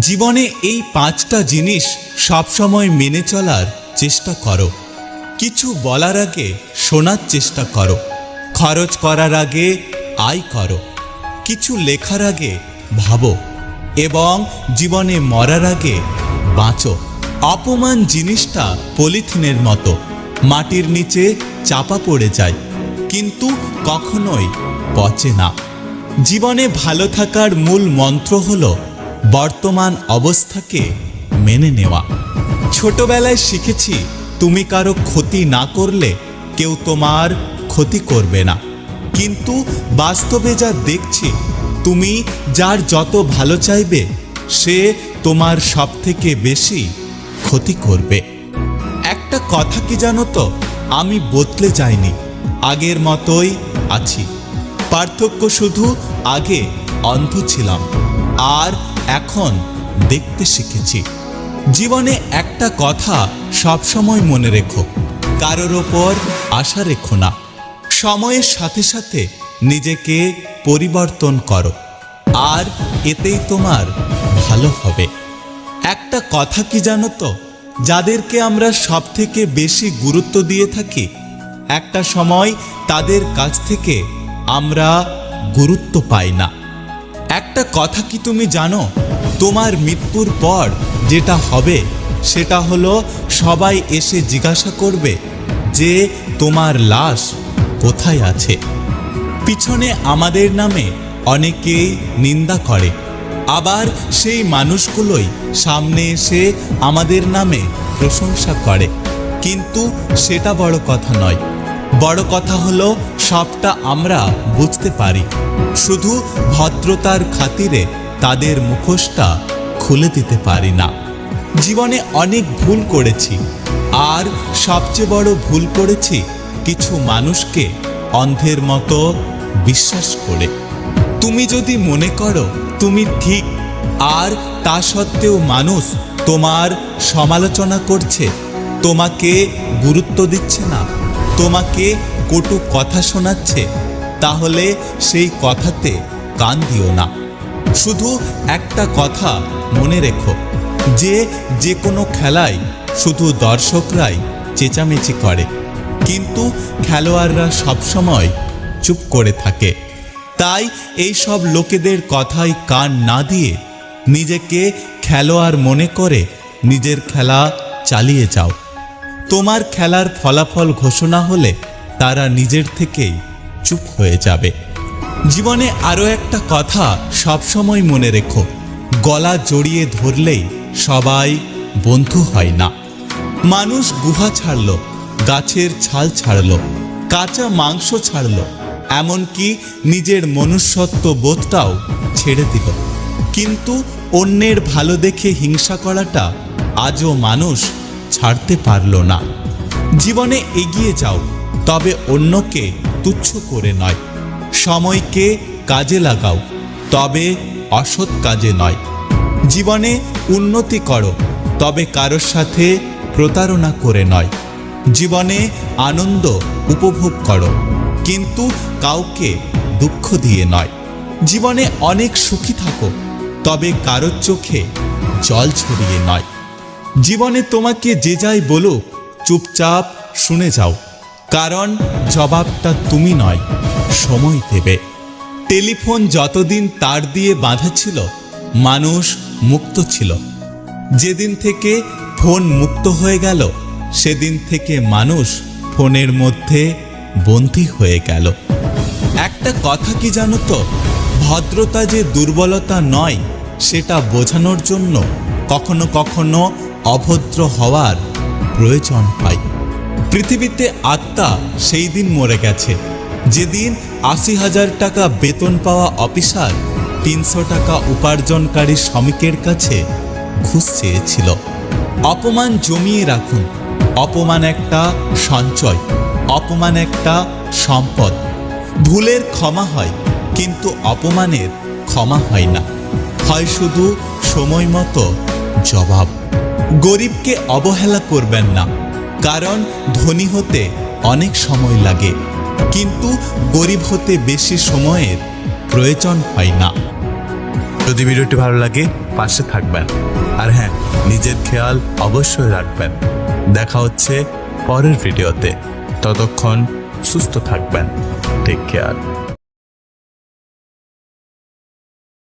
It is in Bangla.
জীবনে এই পাঁচটা জিনিস সবসময় মেনে চলার চেষ্টা করো। কিছু বলার আগে শোনার চেষ্টা করো। খরচ করার আগে আয় করো। কিছু লেখার আগে ভাবো। এবং জীবনে মরার আগে বাঁচো। অপমান জিনিসটা পলিথিনের মতো। মাটির নিচে চাপা পড়ে যায়। কিন্তু কখনোই পচে না। জীবনে ভালো থাকার মূল মন্ত্র হল বর্তমান অবস্থাকে মেনে নেওয়া। ছোটবেলায় শিখেছি, তুমি কারও ক্ষতি না করলে কেউ তোমার ক্ষতি করবে না। কিন্তু বাস্তবে যা দেখছি, তুমি যার যত ভালো চাইবে, সে তোমার সব থেকে বেশি ক্ষতি করবে। একটা কথা কি জানো তো, আমি বদলে যাইনি, আগের মতোই আছি। পার্থক্য শুধু আগে অন্ধ ছিলাম। আর এখন দেখতে শিখেছি। জীবনে একটা কথা সবসময় মনে রেখো, কারোর ওপর আশা রেখো না। সময়ের সাথে সাথে নিজেকে পরিবর্তন করো, আর এতেই তোমার ভালো হবে। একটা কথা কি জানো তো, যাদেরকে আমরা সব থেকে বেশি গুরুত্ব দিয়ে থাকি, একটা সময় তাদের কাছ থেকে আমরা গুরুত্ব পাই না। একটা কথা কি তুমি জানো? তোমার মৃত্যুর পর যেটা হবে, সেটা হলো সবাই এসে জিজ্ঞাসা করবে যে তোমার লাশ কোথায় আছে। পিছনে আমাদের নামে অনেকেই নিন্দা করে। আবার সেই মানুষগুলোই সামনে এসে আমাদের নামে প্রশংসা করে। কিন্তু সেটা বড় কথা নয়। বড় কথা হলো সবটা আমরা বুঝতে পারি। শুধু ভদ্রতার খাতিরে তাদের মুখোশটা খুলে দিতে পারি না। জীবনে অনেক ভুল করেছি, আর সবচেয়ে বড় ভুল করেছি কিছু মানুষকে অন্ধের মতো বিশ্বাস করে। তুমি যদি মনে করো তুমি ঠিক, আর তা সত্ত্বেও মানুষ তোমার সমালোচনা করছে, তোমাকে গুরুত্ব দিচ্ছে না, তোমাকে কটু কথা শোনাচ্ছে তাহলে সেই কথাতে কান দিও না। শুধু একটা কথা মনে রেখো, যে যে কোনো খেলায় শুধু দর্শকরাই চেঁচামেচি করে, কিন্তু খেলোয়াড়রা সবসময় চুপ করে থাকে। তাই এই সব লোকেদের কথায় কান না দিয়ে নিজেকে খেলোয়াড় মনে করে নিজের খেলা চালিয়ে যাও। তোমার খেলার ফলাফল ঘোষণা হলে তারা নিজের থেকেই চুপ হয়ে যাবে। জীবনে আরও একটা কথা সবসময় মনে রেখো, গলা জড়িয়ে ধরলেই সবাই বন্ধু হয় না। মানুষ গুহা ছাড়ল, গাছের ছাল ছাড়ল, কাঁচা মাংস ছাড়ল, এমনকি নিজের মনুষ্যত্ব বোধটাও ছেড়ে দিল। কিন্তু অন্যের ভালো দেখে হিংসা করাটা আজও মানুষ ছাড়তে পারল না। জীবনে এগিয়ে যাও, তবে অন্যকে তুচ্ছ করে নয়। সময়কে কাজে লাগাও, তবে অসৎ কাজে নয়। জীবনে উন্নতি করো, তবে কারোর সাথে প্রতারণা করে নয়। জীবনে আনন্দ উপভোগ করো, কিন্তু কাউকে দুঃখ দিয়ে নয়। জীবনে অনেক সুখী থাকো, তবে কারোর চোখে জল ছড়িয়ে নয়। জীবনে তোমাকে যে যাই বলুক, চুপচাপ শুনে যাও। কারণ জবাবটা তুমি নয়, সময় দেবে। টেলিফোন যতদিন তার দিয়ে বাঁধা ছিল, মানুষ মুক্ত ছিল। যেদিন থেকে ফোন মুক্ত হয়ে গেল, সেদিন থেকে মানুষ ফোনের মধ্যে বন্দী হয়ে গেল। একটা কথা কি জানো তো? ভদ্রতা যে দুর্বলতা নয়, সেটা বোঝানোর জন্য কখনো কখনো অভদ্র হওয়ার প্রয়োজন হয়। পৃথিবীতে আত্মা সেই দিন মরে গেছে। যেদিন আশি হাজার টাকা বেতন পাওয়া অফিসার তিনশো টাকা উপার্জনকারী শ্রমিকের কাছে ঘুষ চেয়েছিল। অপমান জমিয়ে রাখুন। অপমান একটা সঞ্চয়, অপমান একটা সম্পদ। ভুলের ক্ষমা হয়, কিন্তু অপমানের ক্ষমা হয় না। হয় শুধু সময় মতো জবাব। গরিবকে অবহেলা করবেন না। কারণ ধনী হতে অনেক সময় লাগে। কিন্তু গরিব হতে বেশি সময়ের প্রয়োজন হয় না। যদি ভিডিওটি ভালো লাগে, পাশে থাকবেন। আর হ্যাঁ নিজের খেয়াল অবশ্যই রাখবেন। দেখা হচ্ছে পরের ভিডিওতে। ততক্ষণ সুস্থ থাকবেন। Take care